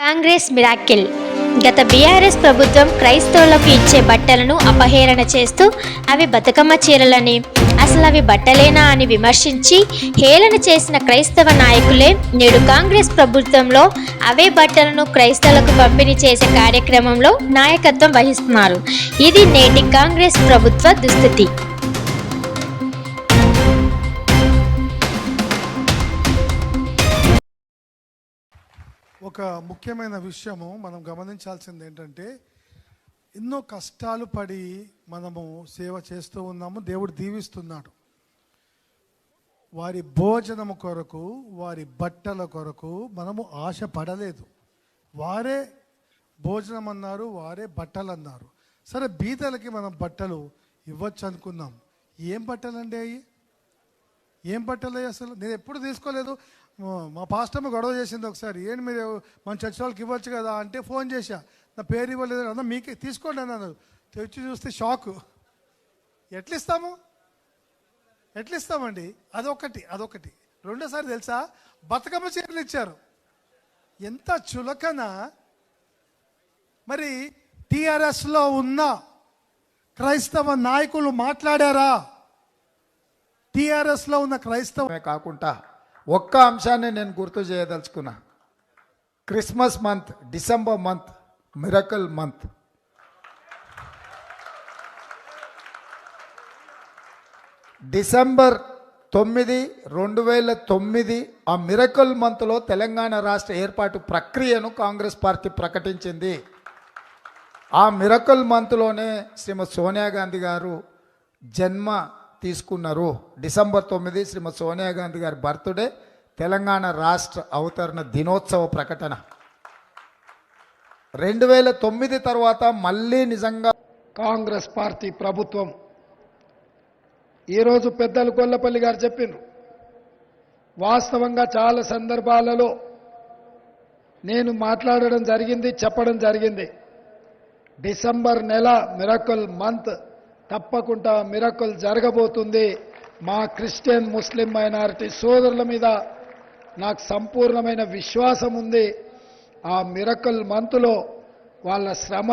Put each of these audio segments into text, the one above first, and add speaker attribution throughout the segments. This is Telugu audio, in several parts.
Speaker 1: కాంగ్రెస్ మిరాకిల్. గత బీఆర్ఎస్ ప్రభుత్వం క్రైస్తవులకు ఇచ్చే బట్టలను అపహేళన చేస్తూ అవి బతుకమ్మ చీరలని అసలు అవి బట్టలేనా అని విమర్శించి హేళన చేసిన క్రైస్తవ నాయకులే నేడు కాంగ్రెస్ ప్రభుత్వంలో అవే బట్టలను క్రైస్తవులకు పంపిణీ చేసే కార్యక్రమంలో నాయకత్వం వహిస్తున్నారు. ఇది నేటి కాంగ్రెస్ ప్రభుత్వ దుస్థితి.
Speaker 2: ఒక ముఖ్యమైన విషయము మనం గమనించాల్సింది ఏంటంటే ఎన్నో కష్టాలు పడి మనము సేవ చేస్తూ ఉన్నాము దేవుడు దీవిస్తున్నాడు. వారి భోజనము కొరకు వారి బట్టల కొరకు మనము ఆశ పడలేదు వారే భోజనం అన్నారు వారే బట్టలు అన్నారు సరే బీదలకి మనం బట్టలు ఇవ్వచ్చు అనుకున్నాం ఏం బట్టలండి అవి ఏం పట్టాలి అసలు? నేను ఎప్పుడు తీసుకోలేదు. మా- మా పాస్టమ్ గొడవ చేసింది ఒకసారి. ఏంటి మీరు మన చర్చ్ వాళ్ళకి ఇవ్వచ్చు కదా? అంటే ఫోన్ చేశా. నా పేరు ఇవ్వలేదు అన్న మీకే తీసుకోండి అన్నాను. తెచ్చి చూస్తే షాకు. ఎట్లిస్తాము? ఎట్లిస్తామండి? ఎట్లా ఇస్తామండి అదొకటి అదొకటి రెండోసారి తెలుసా? బతుకమ్మ చీరలు ఇచ్చారు. ఎంత చులకన. మరి టీఆర్ఎస్లో ఉన్న క్రైస్తవ నాయకులు మాట్లాడారా? టీఆర్ఎస్లో ఉన్న
Speaker 3: క్రైస్తవమే కాకుండా ఒక్క అంశాన్ని నేను గుర్తు చేయదలుచుకున్నా. Christmas month December month miracle month. December తొమ్మిది రెండు వేల తొమ్మిది ఆ మిరకల్ మంత్లో తెలంగాణ రాష్ట్ర ఏర్పాటు ప్రక్రియను కాంగ్రెస్ పార్టీ ప్రకటించింది. ఆ మిరకల్ మంత్లోనే శ్రీమతి సోనియా గాంధీ గారు జన్మ తీసుకున్నారు. డిసెంబర్ తొమ్మిది శ్రీమతి సోనియా గాంధీ గారి బర్త్డే తెలంగాణ రాష్ట్ర అవతరణ దినోత్సవ ప్రకటన. రెండు వేల తొమ్మిది తర్వాత మళ్ళీ నిజంగా
Speaker 4: కాంగ్రెస్ పార్టీ ప్రభుత్వం ఈరోజు పెద్దలు కొల్లపల్లి గారు చెప్పిండ్రు. వాస్తవంగా చాలా సందర్భాలలో నేను మాట్లాడడం జరిగింది చెప్పడం జరిగింది. డిసెంబర్ నెల మిరకల్ మంత్ తప్పకుండా మిరకులు జరగబోతుంది. మా క్రిస్టియన్ ముస్లిం మైనారిటీ సోదరుల మీద నాకు సంపూర్ణమైన విశ్వాసం ఉంది. ఆ మిరకల్ మంత్లో వాళ్ళ శ్రమ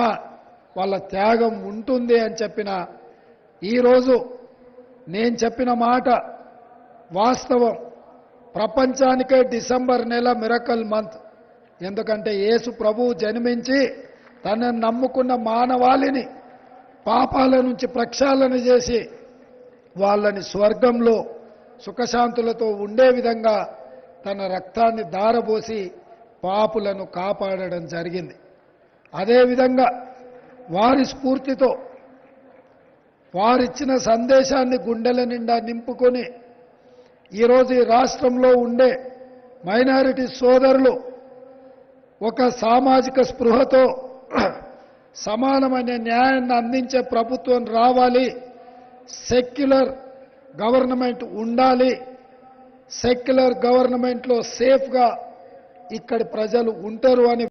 Speaker 4: వాళ్ళ త్యాగం ఉంటుంది అని చెప్పిన ఈరోజు నేను చెప్పిన మాట వాస్తవం. ప్రపంచానికే డిసెంబర్ నెల మిరకల్ మంత్. ఎందుకంటే యేసు ప్రభువు జన్మించి తనను నమ్ముకున్న మానవాళిని పాపాల నుంచి ప్రక్షాళన చేసి వాళ్ళని స్వర్గంలో సుఖశాంతులతో ఉండే విధంగా తన రక్తాన్ని దారబోసి పాపులను కాపాడడం జరిగింది. అదేవిధంగా వారి స్ఫూర్తితో వారిచ్చిన సందేశాన్ని గుండెల నిండా నింపుకొని ఈరోజు ఈ రాష్ట్రంలో ఉండే మైనారిటీ సోదరులు ఒక సామాజిక స్పృహతో సమానమైన న్యాయాన్ని అందించే ప్రభుత్వం రావాలి. సెక్యులర్ గవర్నమెంట్ ఉండాలి. సెక్యులర్ గవర్నమెంట్లో సేఫ్గా ఇక్కడి ప్రజలు ఉంటారు అని